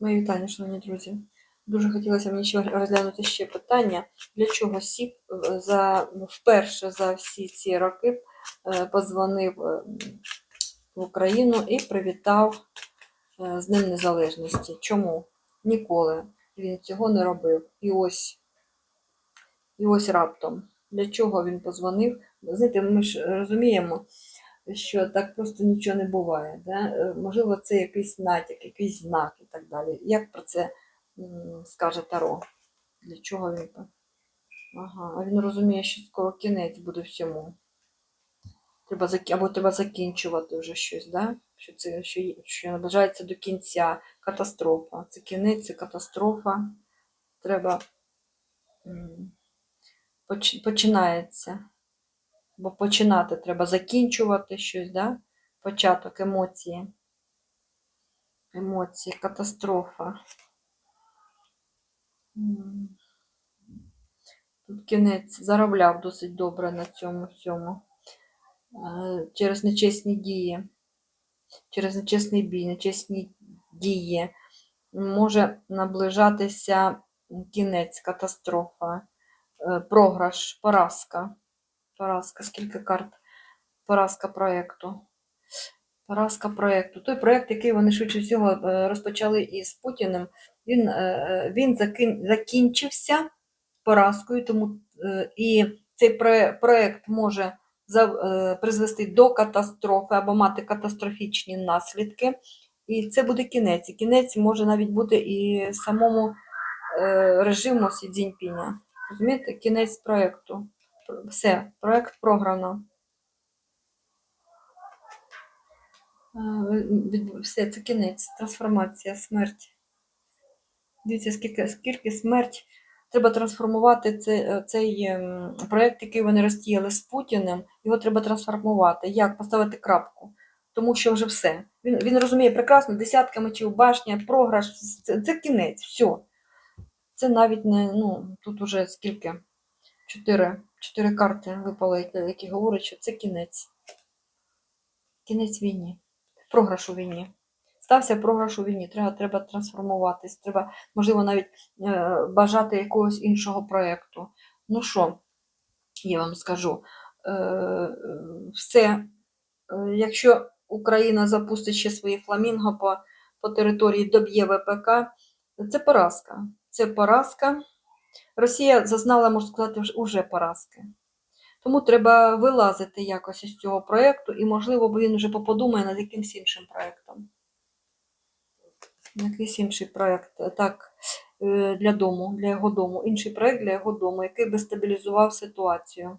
Мої вітання, шановні друзі. Дуже хотілося мені ще розглянути ще питання, для чого СІП е, за, вперше за всі ці роки е, позвонив е, в Україну і привітав з Днем Незалежності. Чому? Ніколи він цього не робив. І ось, і ось раптом. Для чого він позвонив? Знаєте, ми ж розуміємо, що так просто нічого не буває. Да? Е, Можливо, це якийсь натяк, якийсь знак і так далі. Як про це скаже Таро? Для чого він? Ага, а він розуміє, що скоро кінець буде всьому. Треба. Або треба закінчувати вже щось, да? що це що, що наближається до кінця. Катастрофа. Це кінець, це катастрофа. Треба починається. Бо починати треба закінчувати щось, да? Початок емоції. Емоції, катастрофа. Тут кінець заробляв досить добре на цьому всьому. Е, Через нечесні дії, через нечесний бій, нечесні дії може наближатися кінець, катастрофа, е, програш, поразка. Поразка, скільки карт? Поразка проєкту. Поразка проєкту. Той проєкт, який вони швидше всього е, розпочали із Путіним, він, е, е, він закінчився поразкою, тому і цей проєкт може призвести до катастрофи або мати катастрофічні наслідки. І це буде кінець. І кінець може навіть бути і самому режиму Сі Цзіньпіня. Розумієте, кінець проєкту. Все, проєкт програно. Е, Все, це кінець, трансформація, смерть. Дивіться, скільки, скільки смерть. Треба трансформувати цей, е, цей ем, проєкт, який вони розтіяли з Путіним, його треба трансформувати. Як поставити крапку? Тому що вже все. Він, він розуміє прекрасно, десятка мечів, башня, програш, це, це кінець, все. Це навіть не, ну, тут уже скільки? Чотири, чотири карти випали, які, говорять, що це кінець. Кінець війні. Програш у війні. Стався програш у війні. Треба, треба трансформуватись, треба, можливо, навіть е, бажати якогось іншого проєкту. Ну що, я вам скажу, е, все, е, якщо Україна запустить ще свої фламінго по, по території доб'є ВПК, це поразка. Це поразка. Росія зазнала, можна сказати, вже- поразки. Тому треба вилазити якось із цього проєкту, і, можливо, він вже поподумає над якимсь іншим проєктом. Якийсь інший проєкт, так, е, для дому, для його дому. Інший проєкт для його дому, який би стабілізував ситуацію.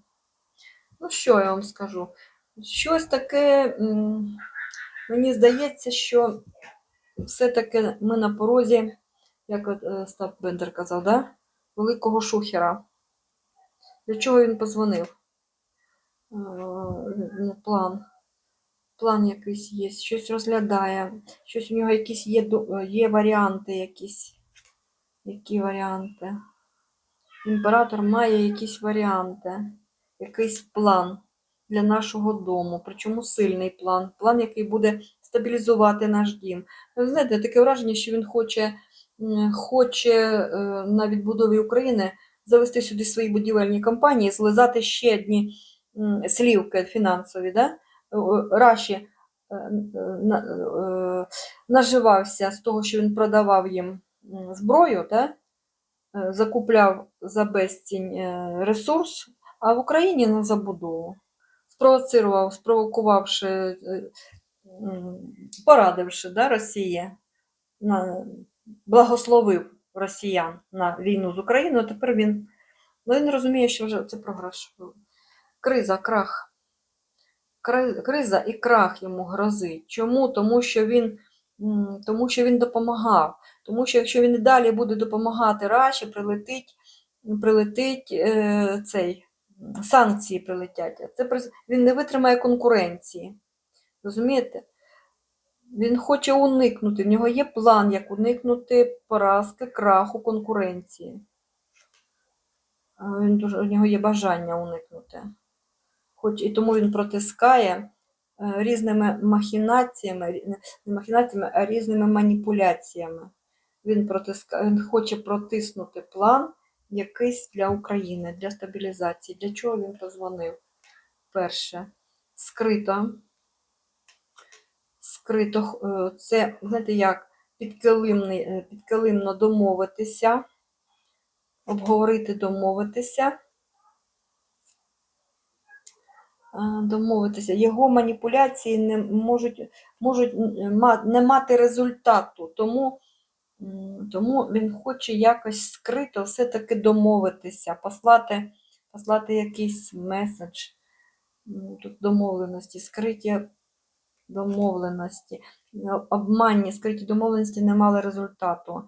Ну, що я вам скажу? Щось таке, мені здається, що все-таки ми на порозі, як от е, Бендер казав, да? Великого шухера. Для чого він позвонив? Е, ну, план. План якийсь є, щось розглядає, щось у нього якісь є, є варіанти якісь. Які варіанти? Імператор має якісь варіанти, якийсь план для нашого дому, причому сильний план, план, який буде стабілізувати наш дім. Ви знаєте, таке враження, що він хоче, хоче е, на відбудові України завести сюди свої будівельні компанії, злизати ще одні слівки фінансові. Да? Е, Раші е, на- е, наживався з того, що він продавав їм зброю, да? е, закупляв за безцінь е, ресурс, а в Україні на забудову. Спровоцирував, спровокувавши, е, порадивши да, Росії, на, благословив росіян на війну з Україною, тепер він, ну, він розуміє, що вже це програш. Криза, крах. Криза і крах йому грозить. Чому? Тому що він, тому що він допомагав. Тому що якщо він і далі буде допомагати Раші, прилетить, прилетить е, цей, санкції прилетять. Це він не витримає конкуренції. Розумієте? Він хоче уникнути. В нього є план, як уникнути поразки, краху конкуренції. Він дуже, у нього є бажання уникнути. Хоч і тому він протискає е, різними махінаціями, не махінаціями, а різними маніпуляціями. Він, протиска... він хоче протиснути план якийсь для України, для стабілізації. Для чого він позвонив? Перше, скрито. Скрито, е, це, знаєте, як е, підкилимно домовитися, обговорити, домовитися. Е, Домовитися. Його маніпуляції не можуть, можуть не мати результату, тому, тому він хоче якось скрито все-таки домовитися, послати, послати якийсь меседж. Тут домовленості, скриті домовленості, е, обманні скриті домовленості не мали результату.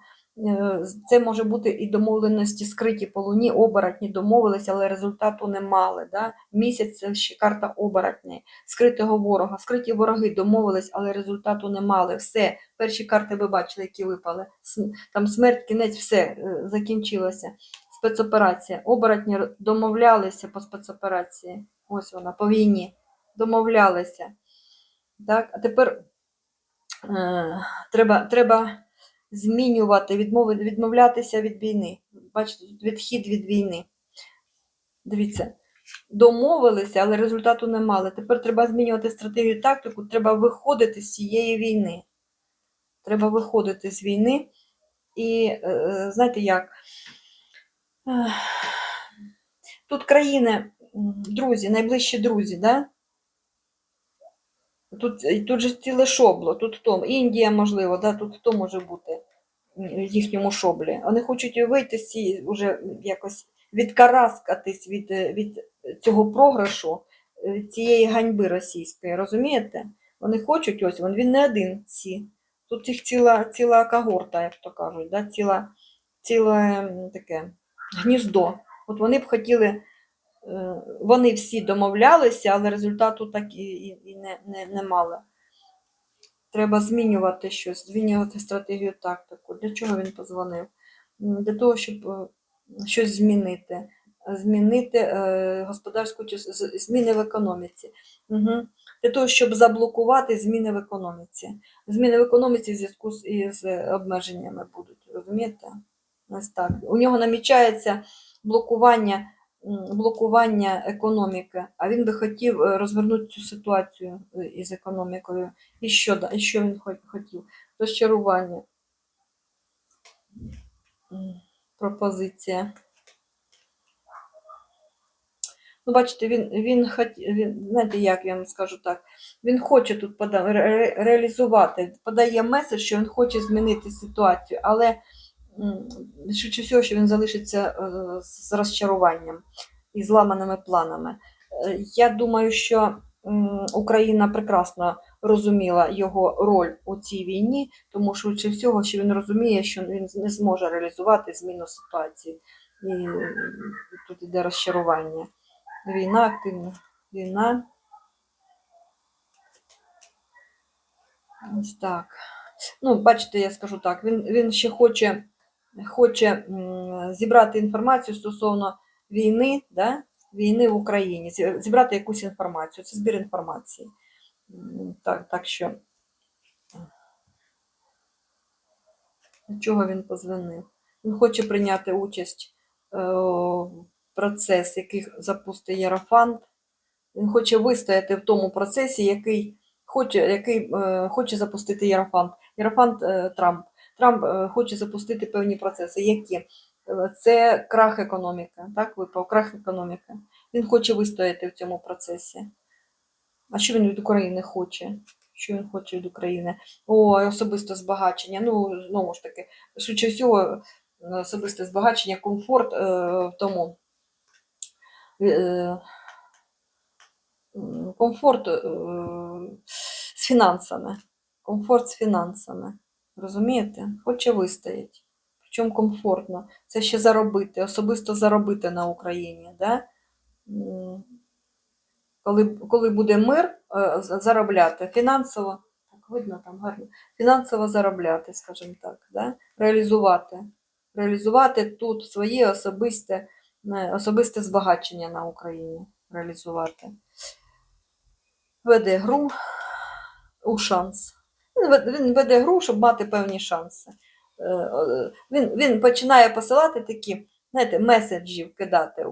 Е, Це може бути і домовленості скриті по луні, оборотні домовилися, але результату не мали. Да? Місяць це ще карта оборотні, скритого ворога. Скриті вороги домовились, але результату не мали. Все, перші карти ви бачили, які випали. Там смерть, кінець, все е, закінчилося. Спецоперація. Оборотні домовлялися по спецоперації. Ось вона, по війні. Домовлялися. Так, а тепер е, треба, треба змінювати, відмови, відмовлятися від війни. Бачите, відхід від війни. Дивіться, домовилися, але результату не мали. Тепер треба змінювати стратегію тактику, треба виходити з цієї війни. Треба виходити з війни. І е, знаєте як? Тут країни, друзі, найближчі друзі, да? Тут, е, тут же ціле шобло, тут хто? Індія, можливо, да? тут хто може бути в їхньому шоблі. Вони хочуть вийти з цієї, уже якось відкараскатись від, е, від цього програшу, е, цієї ганьби російської, розумієте? Вони хочуть, ось він, він не один ці. Тут їх ціла, ціла когорта, як то кажуть, да? ціла, ціле таке гніздо. От вони б хотіли Вони всі домовлялися, але результату так і, і, не, не, не мали. Треба змінювати щось, змінювати стратегію тактику. Для чого він позвонив? Для того, щоб е, щось змінити. Змінити е, господарську зміни в економіці. Угу. Для того, щоб заблокувати зміни в економіці. Зміни в економіці в зв'язку з із обмеженнями будуть, розумієте? Ось так. У нього намічається блокування блокування економіки, а він би хотів е, розвернути цю ситуацію е, із економікою. І що, і що він хотів? Розчарування. Пропозиція. Ну, бачите, він, він, він, знаєте, як я вам скажу так, він хоче тут пода... ре- ре- реалізувати, подає меседж, що він хоче змінити ситуацію, але швидше всього, що він залишиться е, з розчаруванням і зламаними планами. Е, Я думаю, що Україна прекрасно розуміла його роль у цій війні, тому швидше всього, що він розуміє, що він не зможе реалізувати зміну ситуації. І тут іде розчарування. Війна активна. Війна. Ось так. Ну, бачите, я скажу так, він, він ще хоче, хоче зібрати інформацію стосовно війни, да? війни в Україні, зібрати якусь інформацію. Це збір інформації. Так, так що. До чого він позвонив? Він хоче прийняти участь е, в процес, який запустить Єрофант. Він хоче вистояти в тому процесі, який хоче, який, е, хоче запустити Єрофант. Єрофант е, Трамп. Трамп е, хоче запустити певні процеси. Які? Е, Це крах економіки. Так, випав крах економіки. Він хоче вистояти в цьому процесі. А що він від України хоче? Що він хоче від України? О, особисте збагачення. Ну, знову ж таки, швидше всього, особисте збагачення, комфорт е, в тому. Е, комфорт з фінансами. Комфорт з фінансами. Розумієте? Хоче вистояти. Причому комфортно. Це ще заробити, особисто заробити на Україні. Да? Коли, коли буде мир, е, заробляти фінансово, так видно там гарно, фінансово заробляти, скажімо так, да? реалізувати. Реалізувати тут своє особисте, е, особисте збагачення на Україні. Реалізувати веде гру у шанс. Він Він веде гру, щоб мати певні шанси. е, е, він, він починає посилати такі, знаєте, меседжів кидати,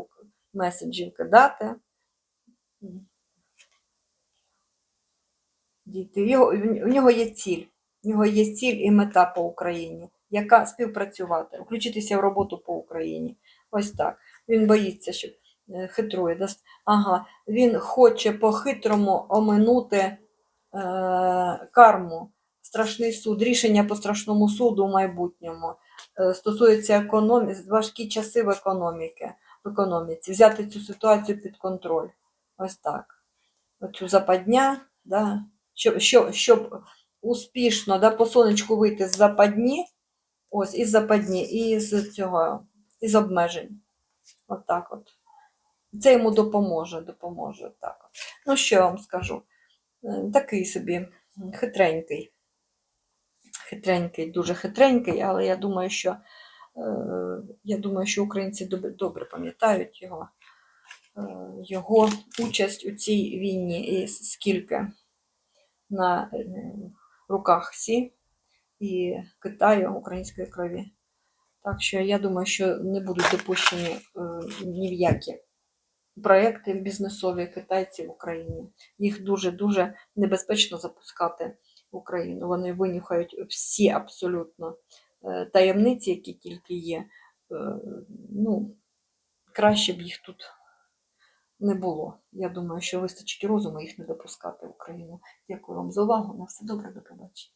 меседжів кидати. Діти, його, у нього є ціль. У нього є ціль і мета по Україні, яка співпрацювати, включитися в роботу по Україні. Ось так. Він боїться, що е, хитрує. Ага, він хоче по-хитрому оминути е, карму, страшний суд, рішення по страшному суду в майбутньому. Е, стосується економіки, важкі часи в економіки, в економіці, взяти цю ситуацію під контроль. Ось так. Оцю западня, да, щоб, щоб, щоб успішно да, по сонечку вийти з западні, ось із западні, і з цього, із обмежень. От так от. Це йому допоможе, допоможе. Так. Ну, що я вам скажу? Е, Такий собі хитренький. Хитренький, дуже хитренький, але я думаю, що, е, я думаю, що українці добре, пам'ятають його, е, його участь у цій війні і скільки на е, руках Сі і Китаю української крові. Так що я думаю, що не будуть допущені ні в які проекти бізнесові китайців в Україні. Їх дуже-дуже небезпечно запускати Україну. Вони винюхають всі абсолютно е, таємниці, які тільки є. Е, Ну, краще б їх тут не було. Я думаю, що вистачить розуму їх не допускати в Україну. Дякую вам за увагу. На все добре, до побачення.